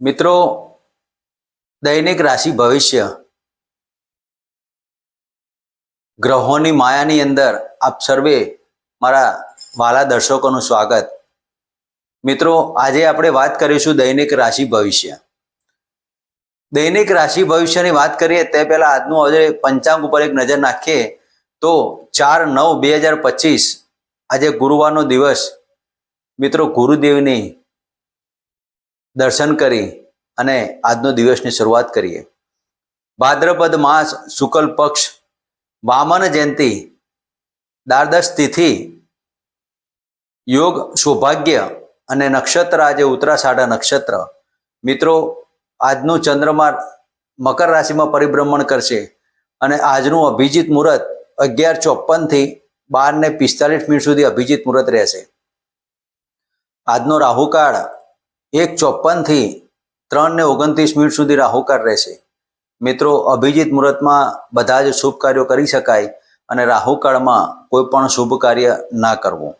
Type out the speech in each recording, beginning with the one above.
મિત્રો, દૈનિક રાશિ ભવિષ્ય. ગ્રહોની માયાની અંદર આપ સર્વે મારા વાલા દર્શકોનું સ્વાગત. મિત્રો, આજે આપણે વાત કરીશું દૈનિક રાશિ ભવિષ્ય. દૈનિક રાશિ ભવિષ્યની વાત કરીએ, તે પહેલા આજનું આજે પંચાંગ ઉપર એક નજર નાખીએ, તો ચાર નવ બે હજાર પચીસ, આજે ગુરુવારનો દિવસ. મિત્રો, ગુરુદેવની દર્શન કરી અને આજનો દિવસની શરૂઆત કરીએ. ભાદ્રપદ માસ શુકલ પક્ષ વામન જયંતિ દ્વાદશ તિથિ યોગ સૌભાગ્ય અને નક્ષત્ર આજે ઉત્તરાષાઢા નક્ષત્ર. મિત્રો, આજનું ચંદ્રમા મકર રાશિમાં પરિભ્રમણ કરશે અને આજનું અભિજીત મુહૂર્ત અગિયાર ચોપનથી બાર ને પિસ્તાલીસ મિનિટ સુધી અભિજીત મુહૂર્ત રહેશે. આજનો રાહુકાળ એક ચોપનથી ત્રણ ને ઓગણત્રીસ મિનિટ સુધી રાહુકાળ રહેશે. મિત્રો, અભિજીત મુહૂર્તમાં બધા જ શુભ કાર્યો કરી શકાય અને રાહુકાળમાં કોઈ પણ શુભ કાર્ય ના કરવું.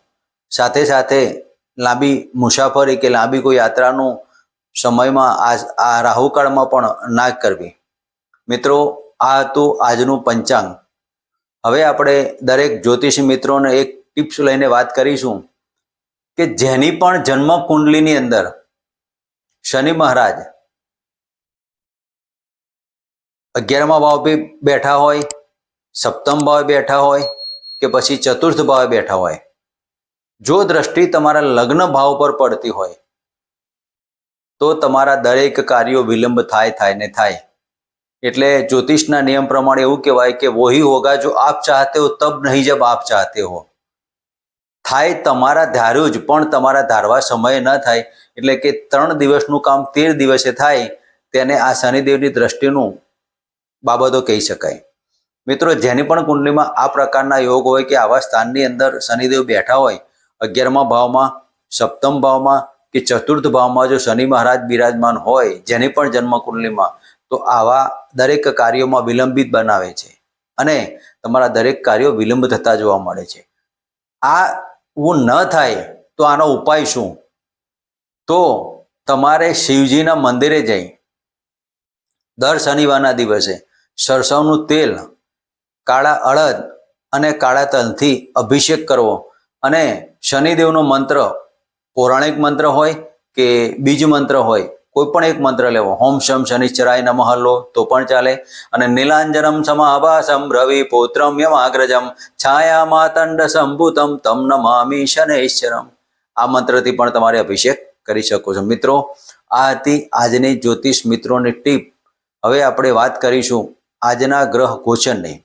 સાથે સાથે લાંબી મુસાફરી કે લાંબી કોઈ યાત્રાનું સમયમાં આ આ રાહુકાળમાં પણ ના કરવી. મિત્રો, આ હતું આજનું પંચાંગ. હવે આપણે દરેક જ્યોતિષી મિત્રોને એક ટિપ્સ લઈને વાત કરીશું કે જેની પણ જન્મ કુંડલીની અંદર શનિ મહારાજ અગિયારમા ભાવ બેઠા હોય, સપ્તમ ભાવે બેઠા હોય કે પછી ચતુર્થ ભાવે બેઠા હોય. જો દ્રષ્ટિ તમારા લગ્ન ભાવ પર પડતી હોય, તો તમારા દરેક કાર્યો વિલંબ થાય થાય ને થાય. એટલે જ્યોતિષના નિયમ પ્રમાણે એવું કહેવાય કે વોહી હોગા જો આપ ચાહતે હો, તબ નહીં જબ આપ ચાહતે હો. થાય તમારા ધાર્યું જ, પણ તમારા ધારવા સમયે ન થાય. એટલે કે ત્રણ દિવસનું કામ તેર દિવસે થાય, તેને આ શનિદેવની દ્રષ્ટિનું બાબતો કહી શકાય. મિત્રો, જેની પણ કુંડલીમાં આ પ્રકારના યોગ હોય કે આવા સ્થાનની અંદર શનિદેવ બેઠા હોય, અગિયારમા ભાવમાં, સપ્તમ ભાવમાં કે ચતુર્થ ભાવમાં જો શનિ મહારાજ બિરાજમાન હોય, જેની પણ જન્મ કુંડલીમાં, તો આવા દરેક કાર્યોમાં વિલંબિત બનાવે છે. અને તમારા દરેક કાર્યો વિલંબ થતા જોવા મળે છે. આ એવું ન થાય, તો આનો ઉપાય શું? તો તમારે શિવજીના મંદિરે જઈ, દર શનિવારના દિવસે સરસવનું તેલ, કાળા અડદ અને કાળા તલથી અભિષેક કરવો. અને શનિદેવનો મંત્ર, પૌરાણિક મંત્ર હોય કે બીજ મંત્ર હોય કોઈ પણ એક મંત્ર લેવો. હોમ શમ શનિશ્ચરાય નમઃ લો, તો પણ ચાલે. અને નીલાંજનમ સમાભાસમ રવિ પૌત્રમ યમાગ્રજમ છાયા માતંડ સંભૂતમ તમ નમામિ શનૈશ્વરમ આ મંત્રથી પણ તમારે અભિષેક કરી શકો છો. મિત્રો, આ હતી આજની જ્યોતિષ મિત્રોની ટીપ. હવે આપણે વાત કરીશું આજના ગ્રહ ગોચરની.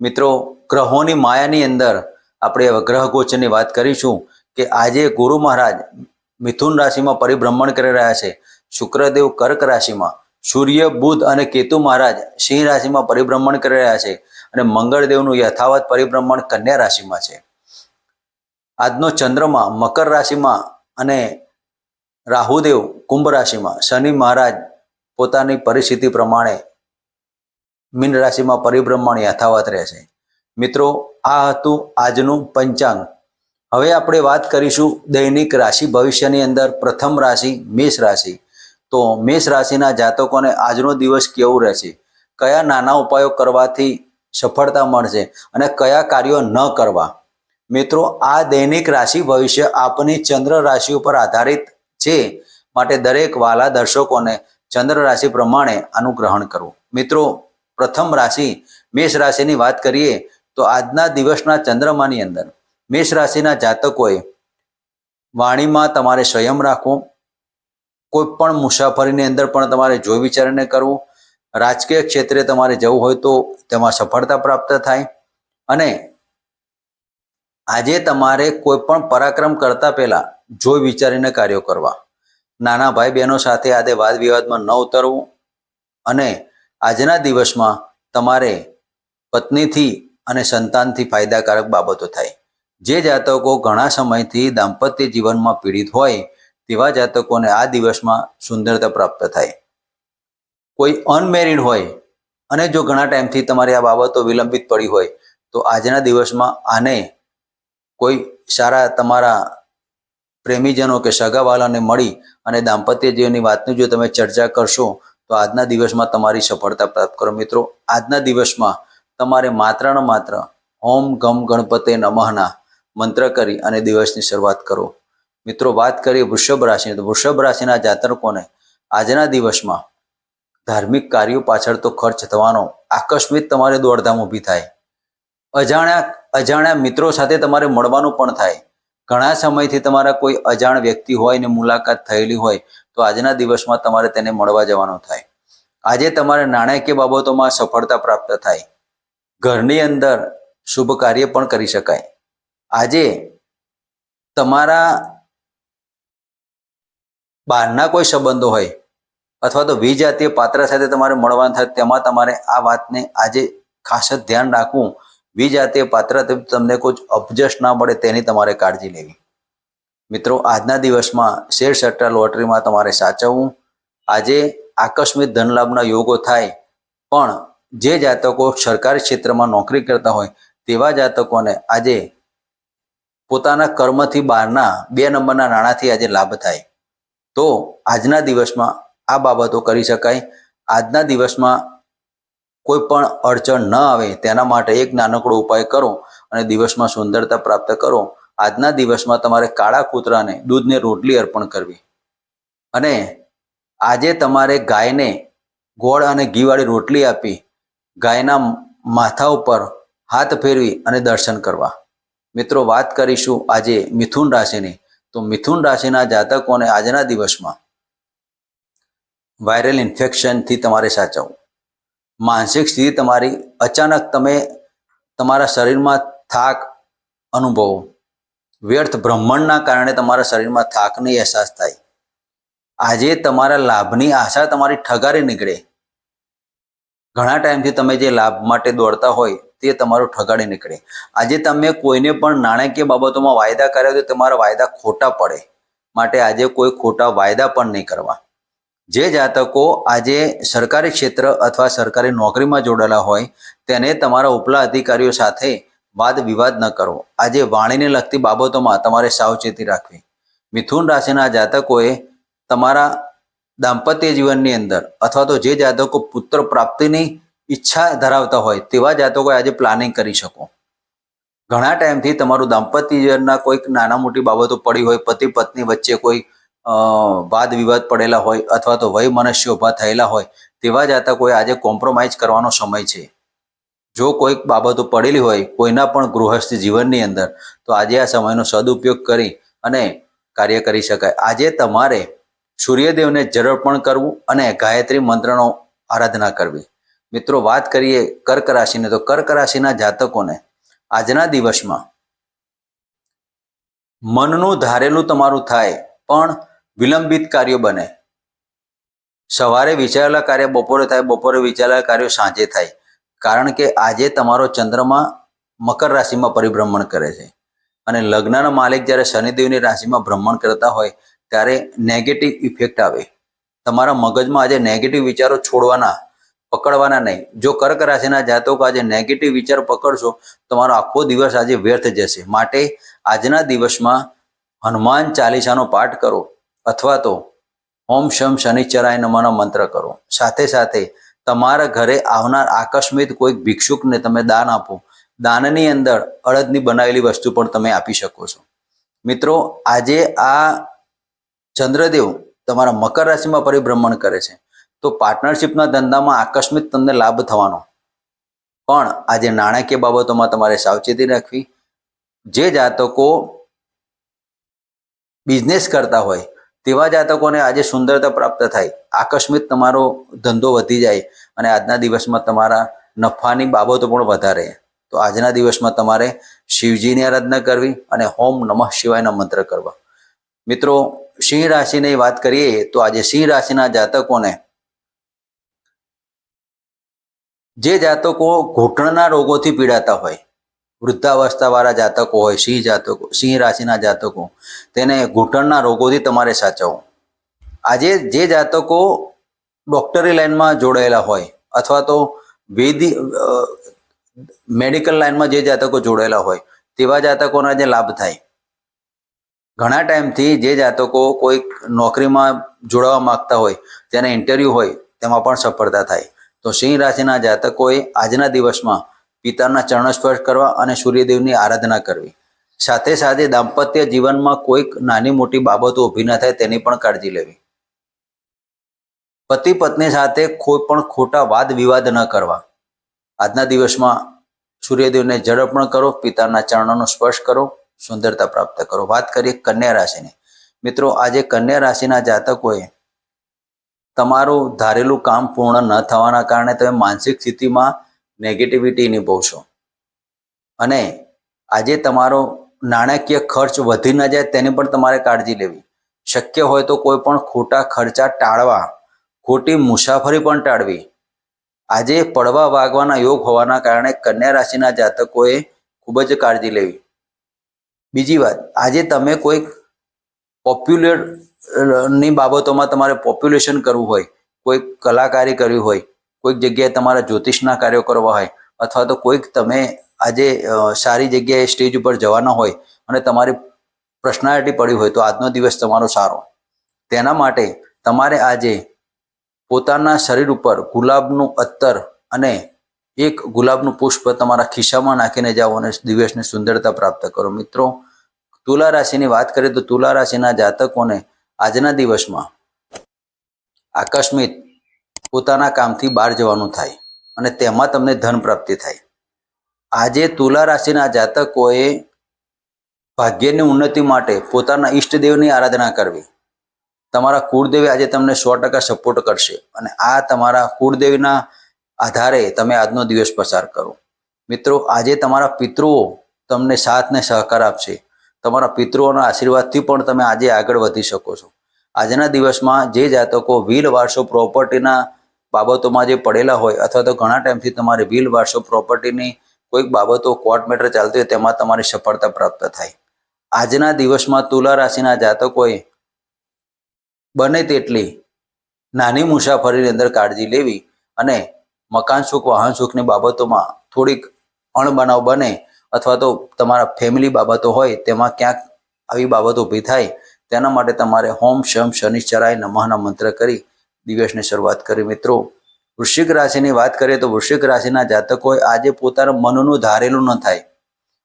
મિત્રો, ગ્રહોની માયાની અંદર આપણે ગ્રહ ગોચરની વાત કરીશું કે આજે ગુરુ મહારાજ મિથુન રાશિમાં પરિભ્રમણ કરી રહ્યા છે. શુક્રદેવ કર્ક રાશિમાં સૂર્ય, બુધ અને કેતુ મહારાજ સિંહ રાશિમાં પરિભ્રમણ કરી રહ્યા છે અને મંગળદેવનું યથાવત પરિભ્રમણ કન્યા રાશિમાં છે. આજનો ચંદ્રમા મકર રાશિમાં અને રાહુદેવ કુંભ રાશિમાં શનિ મહારાજ પોતાની પરિસ્થિતિ પ્રમાણે મીન રાશિમાં પરિભ્રમણ યથાવત રહેશે. મિત્રો, આ હતું આજનું પંચાંગ. હવે આપણે વાત કરીશું દૈનિક રાશિ ભવિષ્યની અંદર પ્રથમ રાશિ મેષ રાશિ. તો મેષ રાશિના જાતકોને આજનો દિવસ કેવું રહેશે? કયા નાના ઉપાયો કરવાથી સફળતા મળશે અને કયા કાર્યો ન કરવા? મિત્રો, આ દૈનિક રાશિ ભવિષ્ય આપની ચંદ્ર રાશિ ઉપર આધારિત છે માટે દરેક વાલા દર્શકોને ચંદ્ર રાશિ પ્રમાણે આનું ગ્રહણ કરવું મિત્રો, પ્રથમ રાશિ મેષ રાશિની વાત કરીએ તો આજના દિવસના ચંદ્રમાની અંદર મેષ રાશિના જાતકોએ વાણીમાં તમારે સંયમ રાખવો કોઈ પણ મુસાફરીની અંદર પણ તમારે જોઈ વિચારીને કરવું. રાજકીય ક્ષેત્રે તમારે જવું હોય તો તેમાં સફળતા પ્રાપ્ત થાય. અને આજે તમારે કોઈ પણ પરાક્રમ કરતા પહેલા જોઈ વિચારીને કાર્યો કરવા. નાના ભાઈ બહેનો સાથે આજે વાદ વિવાદમાં ન ઉતરવું. અને આજના દિવસમાં તમારે પત્નીથી અને સંતાનથી ફાયદાકારક બાબતો થાય. જે જાતકો ઘણા સમયથી દાંપત્ય જીવનમાં પીડિત હોય તેવા જાતકોને આ દિવસમાં સુંદરતા પ્રાપ્ત થાય. કોઈ અનમેરિડ હોય અને જો ઘણા ટાઈમથી તમારી આ બાબતો વિલંબિત પડી હોય, તો આજના દિવસમાં આને કોઈ સારા તમારા પ્રેમીજનો કે સગાવાલાને મળી અને દાંપત્ય જીવનની વાતની જો તમે ચર્ચા કરશો, તો આજના દિવસમાં તમારી સફળતા પ્રાપ્ત કરો. મિત્રો, આજના દિવસમાં તમારે માત્ર ને માત્ર ઓમ ગમ ગણપતે નમઃના મંત્ર કરી અને દિવસની શરૂઆત કરો. મિત્રો, વાત કરીએ વૃષભ રાશિની. તો વૃષભ રાશિના જાતકોને આજના દિવસમાં ધાર્મિક કાર્યો પાછળ તો ખર્ચ થવાનો આકસ્મિક તમારે દોડધામ ઊભી થાય. અજાણ્યા અજાણ્યા મિત્રો સાથે તમારે મળવાનું પણ થાય. ઘણા સમયથી તમારા કોઈ અજાણ વ્યક્તિ હોય ને મુલાકાત થયેલી હોય તો આજના દિવસમાં તમારે તેને મળવા જવાનું થાય. આજે તમારે નાણાકીય બાબતોમાં સફળતા પ્રાપ્ત થાય. ઘરની અંદર શુભ કાર્ય પણ કરી શકાય. આજે તમારા બહારના કોઈ સંબંધો હોય, અથવા તો વિજાતીય પાત્ર સાથે તમારે મળવાનું થાય, તેમાં તમારે આ વાતને આજે ખાસ જ ધ્યાન રાખવું. વિજાતીય પાત્ર તમને કોઈ અપજસ ના મળે તેની તમારે કાળજી લેવી. મિત્રો, આજના દિવસમાં શેર સટ્ટા લોટરીમાં તમારે સાચવવું. આજે આકસ્મિક ધનલાભના યોગો થાય, પણ જે જાતકો સરકારી ક્ષેત્રમાં નોકરી કરતા હોય, તેવા જાતકોને આજે પોતાના કર્મથી બહારના બે નંબરના નાણાંથી આજે લાભ થાય. તો આજના દિવસમાં આ બાબતો કરી શકાય. આજના દિવસમાં કોઈ પણ અડચણ ન આવે તેના માટે એક નાનકડો ઉપાય કરો અને દિવસમાં સુંદરતા પ્રાપ્ત કરો. આજના દિવસમાં તમારે કાળા કૂતરાને દૂધને રોટલી અર્પણ કરવી. અને આજે તમારે ગાયને ગોળ અને ઘીવાળી રોટલી આપી, ગાયના માથા ઉપર હાથ ફેરવી અને દર્શન કરવા. મિત્રો, વાત કરીશું આજે મિથુન રાશિની. તો મિથુન રાશિના જાતકોને આજના દિવસમાં વાયરલ ઇન્ફેક્શનથી તમારે સાચવવું. માનસિક સ્થિતિ તમારી અચાનક તમે તમારા શરીરમાં થાક અનુભવો. વ્યર્થ બ્રહ્માંડના કારણે તમારા શરીરમાં થાકની અહેસાસ થાય. આજે તમારા લાભની આશા તમારી ઠગારી નીકળે. ઘણા ટાઈમથી તમે જે લાભ માટે દોડતા હોય તે તમારું ઠગાડી નીકળે. આજે તમે કોઈને પણ નાણાકીય બાબતોમાં વાયદા કર્યા તો તમારા વાયદા ખોટા પડે. માટે આજે કોઈ ખોટા વાયદા પણ નહીં કરવા. જે જાતકો આજે સરકારી ક્ષેત્ર અથવા સરકારી નોકરીમાં જોડાયેલા હોય, તેને તમારા ઉપલા અધિકારીઓ સાથે વાદ વિવાદ ન કરો. આજે વાણીને લગતી બાબતોમાં તમારે સાવચેતી રાખવી. મિથુન રાશિના જાતકોએ તમારા દાંપત્ય જીવનની અંદર અથવા તો જે જાતકો પુત્ર પ્રાપ્તિની ઈચ્છા ધરાવતા હોય તેવા જાતકો આજે પ્લાનિંગ કરી શકો. ઘણા ટાઈમથી તમારું દાંપત્ય જીવનના કોઈક નાના મોટી બાબતો પડી હોય, પતિ પત્ની વચ્ચે કોઈ વાદ વિવાદ પડેલા હોય અથવા તો વય મનુષ્ય ઊભા થયેલા હોય તેવા જાતકોએ આજે કોમ્પ્રોમાઇઝ કરવાનો સમય છે. જો કોઈક બાબતો પડેલી હોય, કોઈના પણ ગૃહસ્થ જીવનની અંદર, તો આજે આ સમયનો સદુપયોગ કરી અને કાર્ય કરી શકાય. આજે તમારે સૂર્યદેવને જરર્પણ કરવું અને ગાયત્રી મંત્રનો આરાધના કરવી. મિત્રો, વાત કરીએ કર્ક રાશિને, તો કર્ક રાશિના જાતકોને આજના દિવસમાં મનનું ધારેલું તમારું થાય, પણ વિલંબિત કાર્યો બને. સવારે વિચારેલા કાર્ય, બપોરે થાય, બપોરે વિચારેલા કાર્યો સાંજે થાય, કારણ કે આજે તમારો ચંદ્રમા મકર રાશિમાં પરિભ્રમણ કરે છે. અને લગ્નના માલિક જ્યારે શનિદેવની રાશિમાં ભ્રમણ કરતા હોય, ત્યારે નેગેટિવ ઇફેક્ટ આવે. તમારા મગજમાં આજે નેગેટિવ વિચારો છોડવાના પકડવાના નહીં. જો કર્ક રાશિના જાતકો આજે નેગેટિવ વિચાર પકડશો, તમારો આખો દિવસ આજે વ્યર્થ જશે. માટે આજના દિવસમાં હનુમાન ચાલીસાનો પાઠ કરો, અથવા તો ઓમ શમ શનિચરાય નમનો મંત્ર કરો. સાથે સાથે તમારા ઘરે આવનાર આકસ્મિત કોઈક ભિક્ષુકને તમે દાન આપો. દાનની અંદર અડદની બનાવેલી વસ્તુ પણ તમે આપી શકો છો. મિત્રો, આજે આ ચંદ્રદેવ તમારા મકર રાશિમાં પરિભ્રમણ કરે છે. તો પાર્ટનરશિપના ધંધામાં આકસ્મિક તમને લાભ થવાનો. પણ આજે નાણાકીય બાબતોમાં તમારે સાવચેતી રાખવી. જે જાતકો બિઝનેસ કરતા હોય, તેવા જાતકોને આજે સુંદરતા પ્રાપ્ત થાય. આકસ્મિક તમારો ધંધો વધી જાય અને આજના દિવસમાં તમારા નફાની બાબતો પણ વધારે. તો આજના દિવસમાં તમારે શિવજીની આરાધના કરવી અને હોમ નમઃ શિવાયના મંત્ર કરવા. મિત્રો, સિંહ રાશિની વાત કરીએ તો આજે સિંહ રાશિના જાતકોને જે જાતકો ઘૂંટણના રોગોથી પીડાતા હોય, વૃદ્ધાવસ્થાવાળા જાતકો હોય, સિંહ જાતકો, સિંહ રાશિના જાતકો, તેને ઘૂંટણના રોગોથી તમારે સાચવવું. આજે જે જાતકો ડોક્ટરી લાઈનમાં જોડાયેલા હોય અથવા તો વેદી મેડિકલ લાઈનમાં જે જાતકો જોડાયેલા હોય, તેવા જાતકોના જે લાભ થાય. ઘણા ટાઈમથી જે જાતકો કોઈક નોકરીમાં જોડાવા માંગતા હોય, તેના ઇન્ટરવ્યૂ હોય, તેમાં પણ સફળતા થાય. તો સિંહ રાશિના જાતકોએ આજના દિવસમાં પિતાના ચરણ સ્પર્શ કરવા અને સૂર્યદેવની આરાધના કરવી. સાથે સાથે દાંપત્ય જીવનમાં કોઈક નાની મોટી બાબતો ઊભી ન થાય તેની પણ કાળજી લેવી. પતિ પત્ની સાથે કોઈ પણ ખોટા વાદ વિવાદ ન કરવા. આજના દિવસમાં સૂર્યદેવને જળ અર્પણ કરો, પિતાના ચરણોનો સ્પર્શ કરો, સુંદરતા પ્રાપ્ત કરો. વાત કરીએ કન્યા રાશિની. મિત્રો, આજે કન્યા રાશિના જાતકોએ તમારું ધારેલું કામ પૂર્ણ ન થવાના કારણે તમે માનસિક સ્થિતિમાં નેગેટિવિટી નિભવશો અને આજે તમારો નાણાકીય ખર્ચ વધી ન જાય તેની પણ તમારે કાળજી લેવી. શક્ય હોય તો કોઈ પણ ખોટા ખર્ચા ટાળવા, ખોટી મુસાફરી પણ ટાળવી. આજે પડવા વાગવાના યોગ હોવાના કારણે કન્યા રાશિના જાતકોએ ખૂબ જ કાળજી લેવી. બીજી વાત, આજે તમે કોઈક પોપ્યુલર ની બાબતોમાં તમારે પોપ્યુલેશન કરવું હોય કોઈક કલાકારી કરવી હોય, કોઈક જગ્યાએ તમારા જ્યોતિષના કાર્યો કરવા હોય, અથવા તો કોઈક તમે આજે સારી જગ્યાએ સ્ટેજ ઉપર જવાના હોય અને તમારી પર્સનાલિટી પડી હોય તો આજનો દિવસ તમારો સારો. તેના માટે તમારે આજે પોતાના શરીર ઉપર ગુલાબનું અત્તર અને એક ગુલાબનું પુષ્પ તમારા ખિસ્સામાં નાખીને જાઓ અને દિવસની સુંદરતા પ્રાપ્ત કરો. મિત્રો, તુલા રાશિની વાત કરીએ તો તુલા રાશિના જાતકોને આજના દિવસમાં આકસ્મિક પોતાના કામથી બહાર જવાનું થાય અને તેમાં તમને ધન પ્રાપ્તિ થાય. આજે તુલા રાશિના જાતકોએ ભાગ્યની ઉન્નતિ માટે પોતાના ઈષ્ટદેવની આરાધના કરવી. તમારા કુળદેવી આજે તમને સો ટકા સપોર્ટ કરશે અને આ તમારા કુળદેવીના આધારે તમે આજનો દિવસ પસાર કરો. મિત્રો, આજે તમારા પિતૃઓ તમને સાથ ને સહકાર આપશે. તમારા પિતૃઓના આશીર્વાદથી પણ તમે આજે આગળ વધી શકો છો. આજના દિવસમાં જે જાતકો વ્હીલ વારસો પ્રોપર્ટીના બાબતોમાં જે પડેલા હોય અથવા તો ઘણા ટાઈમથી તમારે વ્હીલ વારસો પ્રોપર્ટીની કોઈક બાબતો કોર્ટ મેટર ચાલતી હોય તેમાં તમારી સફળતા પ્રાપ્ત થાય. આજના દિવસમાં તુલા રાશિના જાતકોએ બને તેટલી નાની મુસાફરીની અંદર કાળજી લેવી અને મકાન સુખ, વાહન સુખની બાબતોમાં થોડીક અણબનાવ બને અથવા તો તમારા ફેમિલી બાબતો હોય, તેમાં ક્યાંક આવી બાબતો ઊભી થાય, તેના માટે તમારે હોમ શમ શનિશ્ચરાય નમઃના મંત્ર કરી દિવસની શરૂઆત કરી. મિત્રો, વૃશ્ચિક રાશિની વાત કરીએ તો વૃશ્ચિક રાશિના જાતકોએ આજે પોતાના મનનું ધારેલું ન થાય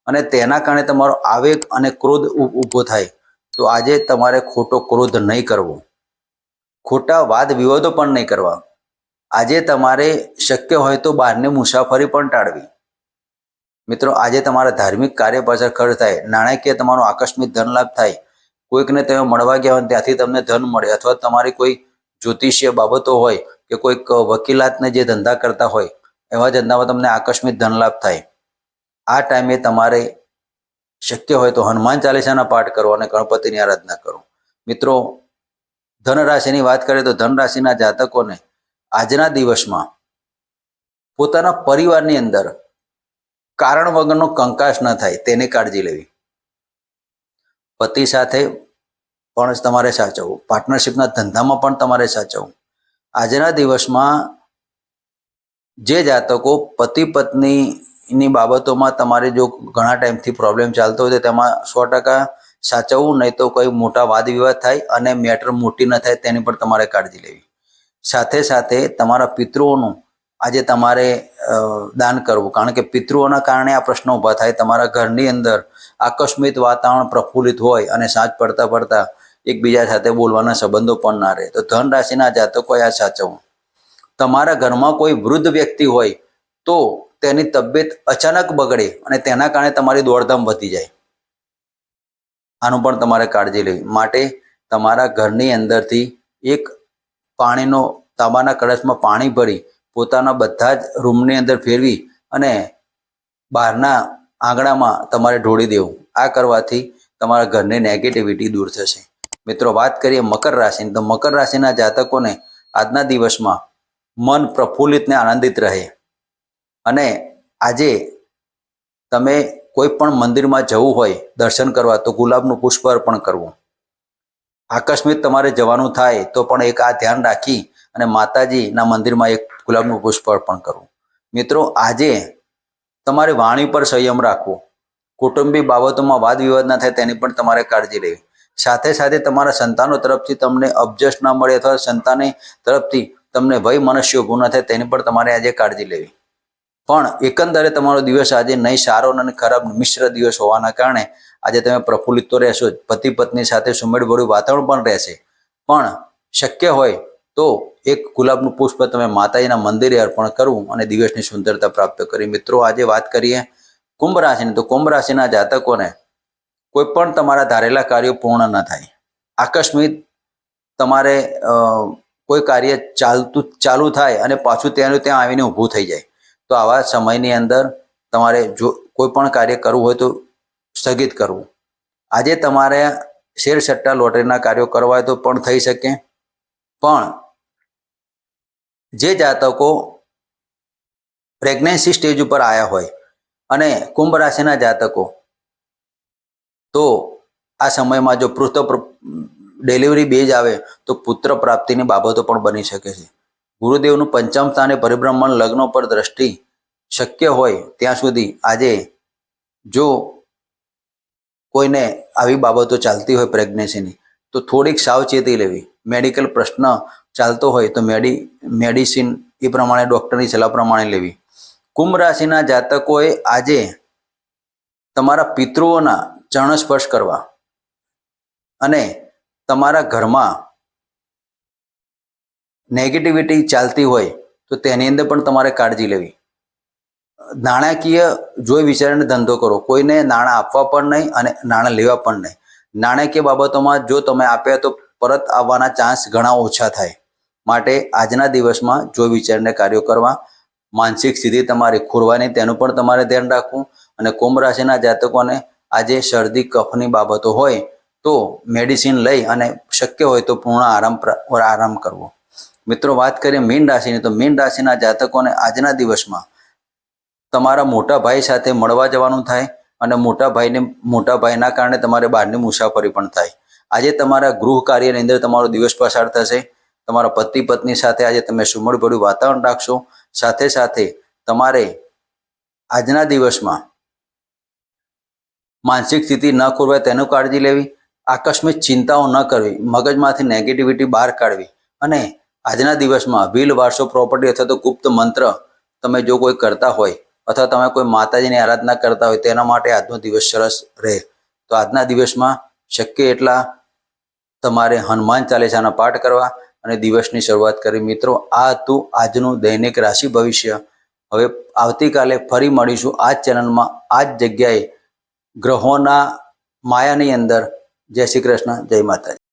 અને તેના કારણે તમારો આવેગ અને ક્રોધ ઊભો થાય. તો આજે તમારે ખોટો ક્રોધ નહીં કરવો. ખોટા વાદ વિવાદો પણ નહીં કરવા. આજે તમારે શક્ય હોય તો બહારની મુસાફરી પણ ટાળવી. મિત્રો, આજે તમારા ધાર્મિક કાર્ય પાછળ ખર્ચ થાય, નાણાકીય તમારો આકસ્મિક ધન લાભ થાય, કોઈકને તમે મળવા ગયા હોય ત્યાંથી તમને ધન મળે અથવા તમારી કોઈ જ્યોતિષીય બાબતો હોય કે કોઈક વકીલાતને જે ધંધા કરતા હોય, એવા ધંધામાં તમને આકસ્મિક ધન લાભ થાય. આ ટાઈમે તમારે શક્ય હોય તો હનુમાન ચાલીસાના પાઠ કરો અને ગણપતિની આરાધના કરો. મિત્રો ધન રાશિની વાત કરીએ તો ધન રાશિના જાતકોને આજના દિવસમાં પોતાના પરિવારની અંદર કારણ વગરનો કંકાસ ન થાય, તેની કાળજી લેવી. પતિ સાથે પણ તમારે સાચવવું. પાર્ટનરશિપના ધંધામાં પણ તમારે સાચવવું. આજના દિવસમાં જે જાતકો પતિ પત્નીની બાબતોમાં તમારે જો ઘણા ટાઈમથી પ્રોબ્લેમ ચાલતો હોય તો તેમાં સો ટકા સાચવવું, નહીં તો કોઈ મોટા વાદ વિવાદ થાય અને મેટર મોટી ન થાય, તેની પણ તમારે કાળજી લેવી. સાથે સાથે તમારા પિતૃઓનું આજે તમારે દાન કરવું. કારણ કે પિતૃઓના કારણે આ પ્રશ્નો ઊભા થાય. તમારા ઘરની અંદર આકસ્મિક વાતાવરણ પ્રફુલ્લિત હોય અને સાંજ પડતા પડતા એકબીજા સાથે બોલવાના સંબંધો પણ ના રહે. તો ધન રાશિના જાતકોએ આ સાચવવું. તમારા ઘરમાં કોઈ વૃદ્ધ વ્યક્તિ હોય તો તેની તબિયત અચાનક બગડે અને તેના કારણે તમારી દોડધામ વધી જાય. આનું પણ તમારે કાળજી લેવી. માટે તમારા ઘરની અંદરથી એક પાણીનો તાંબાના કળશમાં પાણી ભરી પોતાના બધા જ રૂમની અંદર ફેરવી અને બહારના આંગણામાં તમારે ઢોળી દેવું. આ કરવાથી તમારા ઘરની નેગેટિવિટી દૂર થશે. મિત્રો, વાત કરીએ મકર રાશિની. તો મકર રાશિના જાતકોને આજના દિવસમાં મન પ્રફુલ્લિત ને આનંદિત રહે. અને આજે તમે કોઈ પણ મંદિરમાં જવું હોય, દર્શન કરવા, તો ગુલાબનું પુષ્પ અર્પણ કરવું. આકસ્મિક તમારે જવાનું થાય, તો પણ એક આ ધ્યાન રાખી અને માતાજીના મંદિરમાં એક ગુલાબનું પુષ્પ અર્પણ કરવું મિત્રો, આજે તમારે વાણી પર સંયમ રાખવો. કુટુંબી બાબતોમાં વાદ વિવાદ ના થાય તેની પણ તમારે કાળજી લેવી. સાથે સાથે તમારા સંતાનો તરફથી તમને અબજસ ના મળે અથવા સંતાની તરફથી તમને ભય મનુષ્ય ન થાય તેની પણ તમારે આજે કાળજી લેવી. પણ એકંદરે તમારો દિવસ આજે નહીં સારો અને ખરાબ મિશ્ર દિવસ હોવાના કારણે આજે તમે પ્રફુલ્લિત તો રહેશો પતિ પત્ની સાથે સુમેળભર્યું વાતાવરણ પણ રહેશે. પણ શક્ય હોય તો એક ગુલાબનું પુષ્પ તમે માતાજીના મંદિરે અર્પણ કરવું અને દિવસની સુંદરતા પ્રાપ્ત કરી. મિત્રો, આજે વાત કરીએ કુંભ રાશિની. તો કુંભ રાશિના જાતકોને કોઈ પણ તમારા ધારેલા કાર્યો પૂર્ણ ન થાય. આકસ્મિક તમારે કોઈ કાર્ય ચાલતું, ચાલુ થાય અને પાછું ત્યાંનું ત્યાં આવીને ઊભું થઈ જાય. તો આવા સમયની અંદર તમારે જો કોઈ પણ કાર્ય કરવું હોય તો સ્થગિત કરવું. આજે તમારે શેર સટ્ટા લોટરીના કાર્યો કરવા હોય તો પણ થઈ શકે. પણ જે જાતકો પ્રેગ્નન્સી સ્ટેજ ઉપર આવ્યા હોય અને કુંભ રાશિના જાતકો, તો આ સમયમાં જો પૃથ ડિલિવરી બેજ આવે, તો પુત્ર પ્રાપ્તિની બાબતો પણ બની શકે છે. ગુરુદેવનું પંચમ સ્થાને પરિભ્રમણ લગ્નો પર દ્રષ્ટિ શક્ય હોય ત્યાં સુધી આજે જો કોઈને આવી બાબતો ચાલતી હોય પ્રેગ્નન્સીની તો થોડીક સાવચેતી લેવી. મેડિકલ પ્રશ્ન ચાલતો હોય તો મેડિ, મેડિસિન એ પ્રમાણે ડૉક્ટરની સલાહ પ્રમાણે લેવી. કુંભ રાશિના જાતકોએ આજે તમારા પિતૃઓના ચરણ સ્પર્શ કરવા અને તમારા ઘરમાં નેગેટિવિટી ચાલતી હોય તો તેની અંદર પણ તમારે કાળજી લેવી. નાણાકીય જોઈ વિચારીને ધંધો કરો, કોઈને નાણાં આપવા પણ નહીં અને નાણાં લેવા પણ નહીં. નાણાકીય બાબતોમાં જો તમે આપ્યા તો પરત આવવાના ચાન્સ ઘણા ઓછા થાય. માટે આજના દિવસમાં જો વિચારને કાર્યો કરવા, માનસિક સ્થિતિ તમારી ખોરવાની તેનું પણ તમારે ધ્યાન રાખવું. અને કુંભ રાશિના જાતકોને આજે શરદી, કફની બાબતો હોય તો મેડિસિન લઈ અને શક્ય હોય તો પૂર્ણ આરામ આરામ કરવો. મિત્રો, વાત કરીએ મીન રાશિની, તો મીન રાશિના જાતકોને આજના દિવસમાં તમારા મોટા ભાઈ સાથે મળવા જવાનું થાય અને મોટા ભાઈને, મોટા ભાઈના કારણે તમારે બહારની મુસાફરી પણ થાય. આજે તમારા ગૃહ કાર્યની અંદર તમારો દિવસ પસાર થશે. તમારા પતિ પત્ની સાથે આજે તમે સુમળભર્યું વાતાવરણ રાખશો. સાથે સાથે તમારે આજના દિવસમાં માનસિક સ્થિતિ ન ખોરવાય તેનું કાળજી લેવી. આકસ્મિક ચિંતાઓ ન કરવી. મગજમાંથી નેગેટિવિટી બહાર કાઢવી. અને આજના દિવસમાં વિલ વારસો પ્રોપર્ટી અથવા તો ગુપ્ત મંત્ર તમે જો કોઈ કરતા હોય અથવા તમે કોઈ માતાજીની આરાધના કરતા હોય તેના માટે આજનો દિવસ સરસ રહે. તો આજના દિવસમાં શક્ય એટલા તમારે હનુમાન ચાલીસાનો પાઠ કરવા અને દિવસની શરૂઆત કરી મિત્રો, આ હતું આજનું દૈનિક રાશિ ભવિષ્ય. હવે આવતીકાલે ફરી મળીશું આ જ ચેનલમાં, આ જ જગ્યાએ ગ્રહોના માયાની અંદર. જય શ્રી કૃષ્ણ, જય માતાજી.